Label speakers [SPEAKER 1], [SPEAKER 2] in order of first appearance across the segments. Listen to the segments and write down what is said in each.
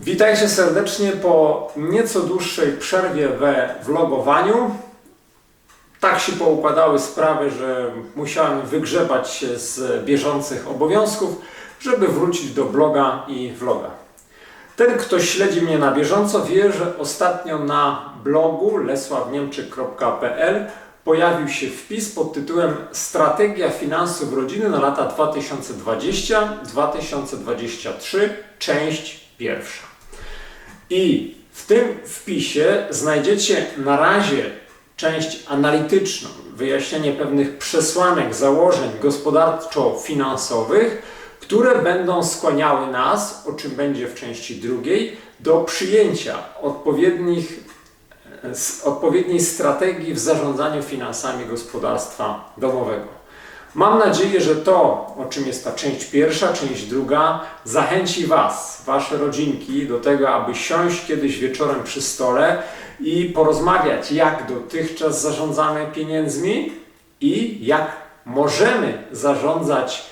[SPEAKER 1] Witajcie serdecznie po nieco dłuższej przerwie we vlogowaniu. Tak się poukładały sprawy, że musiałem wygrzebać się z bieżących obowiązków, żeby wrócić do bloga i vloga. Ten, kto śledzi mnie na bieżąco, wie, że ostatnio na blogu lesławniemczyk.pl pojawił się wpis pod tytułem Strategia finansów rodziny na lata 2020-2023, część pierwsza. I w tym wpisie znajdziecie na razie część analityczną, wyjaśnienie pewnych przesłanek, założeń gospodarczo-finansowych, które będą skłaniały nas, o czym będzie w części drugiej, do przyjęcia odpowiednich, s- odpowiedniej strategii w zarządzaniu finansami gospodarstwa domowego. Mam nadzieję, że to, o czym jest ta część pierwsza, część druga, zachęci Was, Wasze rodzinki do tego, aby siąść kiedyś wieczorem przy stole i porozmawiać, jak dotychczas zarządzamy pieniędzmi i jak możemy zarządzać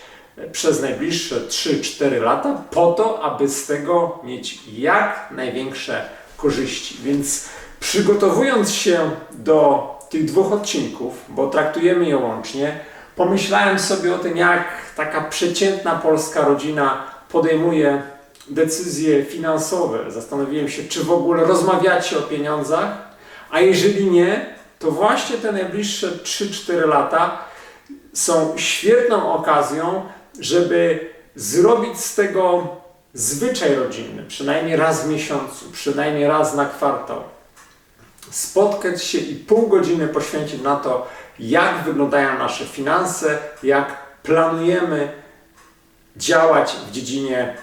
[SPEAKER 1] przez najbliższe 3-4 lata, po to, aby z tego mieć jak największe korzyści. Więc przygotowując się do tych dwóch odcinków, bo traktujemy je łącznie, pomyślałem sobie o tym, jak taka przeciętna polska rodzina podejmuje decyzje finansowe. Zastanowiłem się, czy w ogóle rozmawiacie o pieniądzach, a jeżeli nie, to właśnie te najbliższe 3-4 lata są świetną okazją, żeby zrobić z tego zwyczaj rodzinny, przynajmniej raz w miesiącu, przynajmniej raz na kwartał. Spotkać się i pół godziny poświęcić na to, jak wyglądają nasze finanse, jak planujemy działać w dziedzinie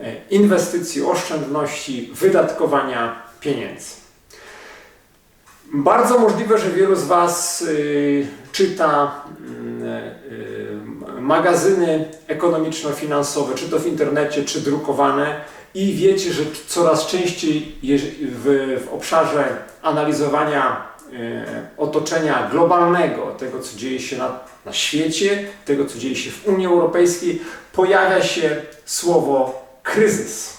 [SPEAKER 1] e, inwestycji, oszczędności, wydatkowania pieniędzy. Bardzo możliwe, że wielu z Was y, czyta mm, y, magazyny ekonomiczno-finansowe, czy to w internecie, czy drukowane, i wiecie, że coraz częściej w, obszarze analizowania otoczenia globalnego, tego co dzieje się na, na świecie, tego co dzieje się w Unii Europejskiej, pojawia się słowo kryzys.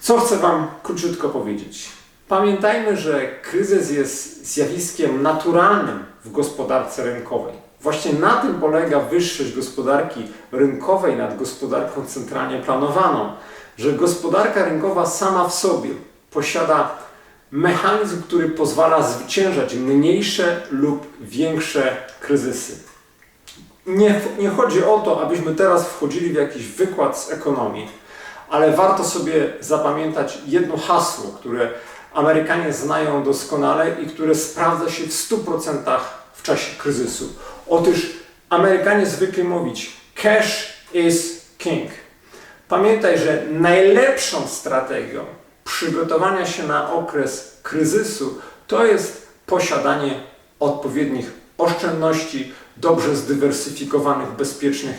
[SPEAKER 1] Co chcę Wam króciutko powiedzieć? Pamiętajmy, że kryzys jest zjawiskiem naturalnym w gospodarce rynkowej. Właśnie na tym polega wyższość gospodarki rynkowej nad gospodarką centralnie planowaną, że gospodarka rynkowa sama w sobie posiada mechanizm, który pozwala zwyciężać mniejsze lub większe kryzysy. Nie, nie chodzi o to, abyśmy teraz wchodzili w jakiś wykład z ekonomii, ale warto sobie zapamiętać jedno hasło, które Amerykanie znają doskonale i które sprawdza się w 100% w czasie kryzysu. Otóż Amerykanie zwykli mówić cash is king. Pamiętaj, że najlepszą strategią przygotowania się na okres kryzysu to jest posiadanie odpowiednich oszczędności, dobrze zdywersyfikowanych, bezpiecznych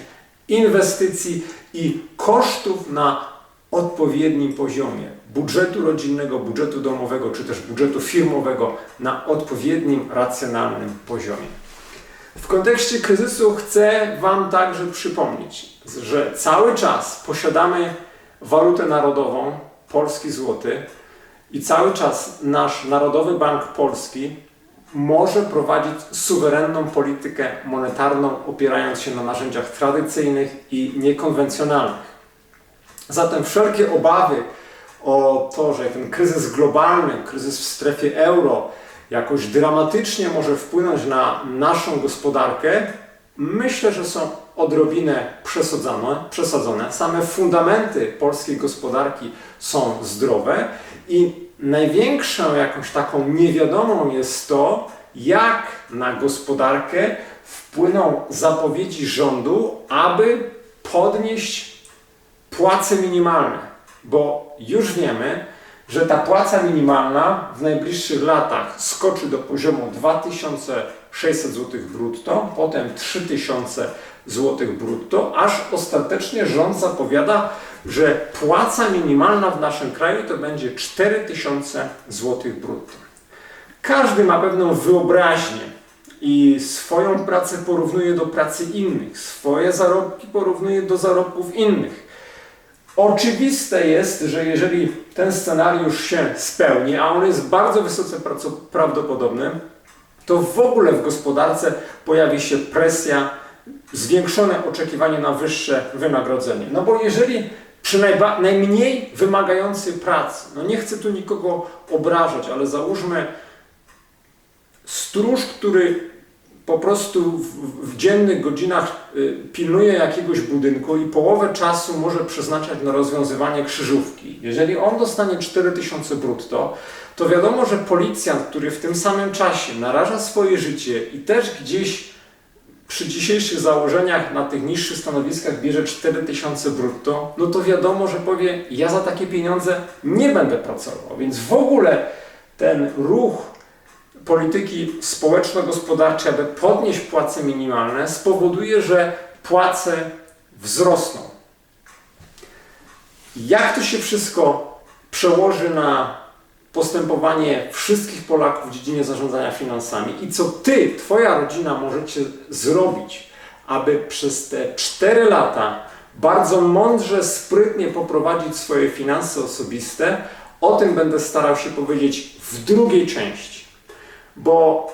[SPEAKER 1] inwestycji i kosztów na odpowiednim poziomie budżetu rodzinnego, budżetu domowego czy też budżetu firmowego na odpowiednim, racjonalnym poziomie. W kontekście kryzysu chcę Wam także przypomnieć, że cały czas posiadamy walutę narodową, polski złoty, i cały czas nasz Narodowy Bank Polski może prowadzić suwerenną politykę monetarną, opierając się na narzędziach tradycyjnych i niekonwencjonalnych. Zatem wszelkie obawy o to, że ten kryzys globalny, kryzys w strefie euro jakoś dramatycznie może wpłynąć na naszą gospodarkę, myślę, że są odrobinę przesadzone. przesadzone. Same fundamenty polskiej gospodarki są zdrowe i największą jakąś taką niewiadomą jest to, jak na gospodarkę wpłyną zapowiedzi rządu, aby podnieść płace minimalne, bo już wiemy, że ta płaca minimalna w najbliższych latach skoczy do poziomu 2600 zł brutto, potem 3000 zł brutto, aż ostatecznie rząd zapowiada, że płaca minimalna w naszym kraju to będzie 4000 zł brutto. Każdy ma pewną wyobraźnię i swoją pracę porównuje do pracy innych, swoje zarobki porównuje do zarobków innych. Oczywiste jest, że jeżeli ten scenariusz się spełni, a on jest bardzo wysoce prawdopodobny, to w ogóle w gospodarce pojawi się presja, zwiększone oczekiwanie na wyższe wynagrodzenie. No bo jeżeli przy najmniej wymagającej pracy, no nie chcę tu nikogo obrażać, ale załóżmy stróż, który po prostu w, w dziennych godzinach y, pilnuje jakiegoś budynku i połowę czasu może przeznaczać na rozwiązywanie krzyżówki. Jeżeli on dostanie 4000 brutto, to wiadomo, że policjant, który w tym samym czasie naraża swoje życie i też gdzieś przy dzisiejszych założeniach na tych niższych stanowiskach bierze 4000 brutto, no to wiadomo, że powie, ja za takie pieniądze nie będę pracował. Więc w ogóle ten ruch polityki społeczno-gospodarczej, aby podnieść płace minimalne, spowoduje, że płace wzrosną. Jak to się wszystko przełoży na postępowanie wszystkich Polaków w dziedzinie zarządzania finansami i co ty, twoja rodzina możecie zrobić, aby przez te 4 lata bardzo mądrze, sprytnie poprowadzić swoje finanse osobiste, o tym będę starał się powiedzieć w drugiej części. Bo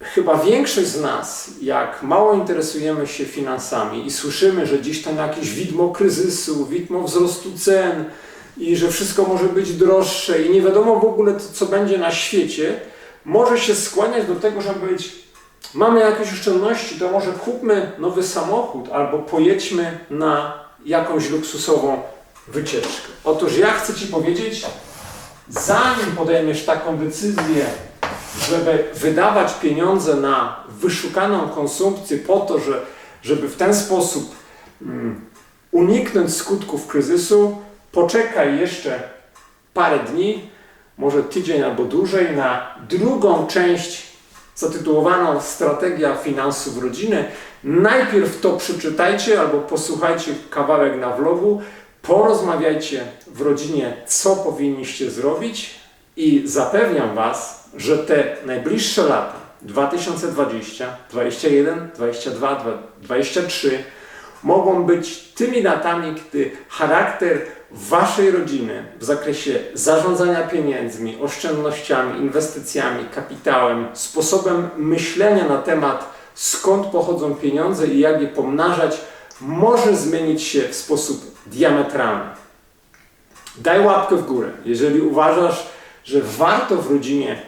[SPEAKER 1] chyba większość z nas, jak mało interesujemy się finansami i słyszymy, że dziś tam jakieś widmo kryzysu, widmo wzrostu cen i że wszystko może być droższe i nie wiadomo w ogóle co będzie na świecie, może się skłaniać do tego, żeby być mamy jakieś oszczędności, to może kupmy nowy samochód albo pojedźmy na jakąś luksusową wycieczkę. Otóż ja chcę Ci powiedzieć, zanim podejmiesz taką decyzję, żeby wydawać pieniądze na wyszukaną konsumpcję po to, że, żeby w ten sposób mm, uniknąć skutków kryzysu, poczekaj jeszcze parę dni, może tydzień albo dłużej, na drugą część zatytułowaną Strategia finansów rodziny. Najpierw to przeczytajcie albo posłuchajcie kawałek na vlogu, porozmawiajcie w rodzinie, co powinniście zrobić i zapewniam Was, że te najbliższe lata 2020, 2021, 2022, 2023 mogą być tymi latami, gdy charakter Waszej rodziny w zakresie zarządzania pieniędzmi, oszczędnościami, inwestycjami, kapitałem, sposobem myślenia na temat skąd pochodzą pieniądze i jak je pomnażać, może zmienić się w sposób diametralny. Daj łapkę w górę, jeżeli uważasz, że warto w rodzinie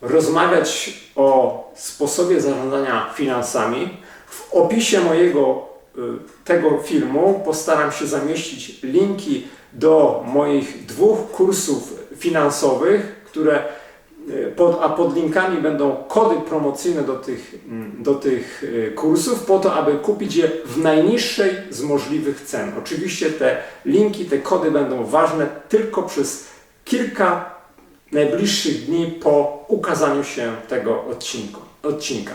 [SPEAKER 1] rozmawiać o sposobie zarządzania finansami. W opisie mojego y, tego filmu postaram się zamieścić linki do moich dwóch kursów finansowych, które y, pod, a pod linkami będą kody promocyjne do tych, mm, do tych y, kursów, po to, aby kupić je w najniższej z możliwych cen. Oczywiście te linki, te kody będą ważne tylko przez kilka najbliższych dni po ukazaniu się tego odcinku, odcinka.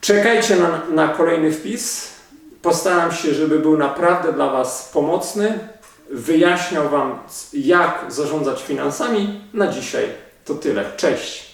[SPEAKER 1] Czekajcie na, na kolejny wpis. Postaram się, żeby był naprawdę dla Was pomocny. Wyjaśniał Wam, jak zarządzać finansami. Na dzisiaj to tyle. Cześć!